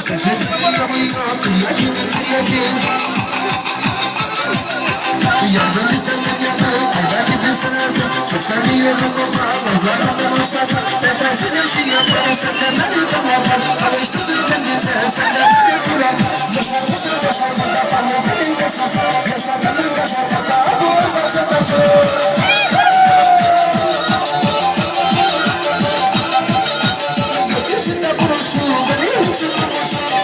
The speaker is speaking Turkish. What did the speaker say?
sesi Yandım bitten dünyada Elden gittin sen artık Çok sevmiyorum ama Nazlar kadar uzakta Ben sensiz yaşayamam Senden ben yutamam Alıştırdım kendimden Senden ben yutamam Yaşardım yaşarmadan Ama benim de sasa Yaşardım yaşarmadan Bu asası tası Gökyüzünde bulunsun Deixa eu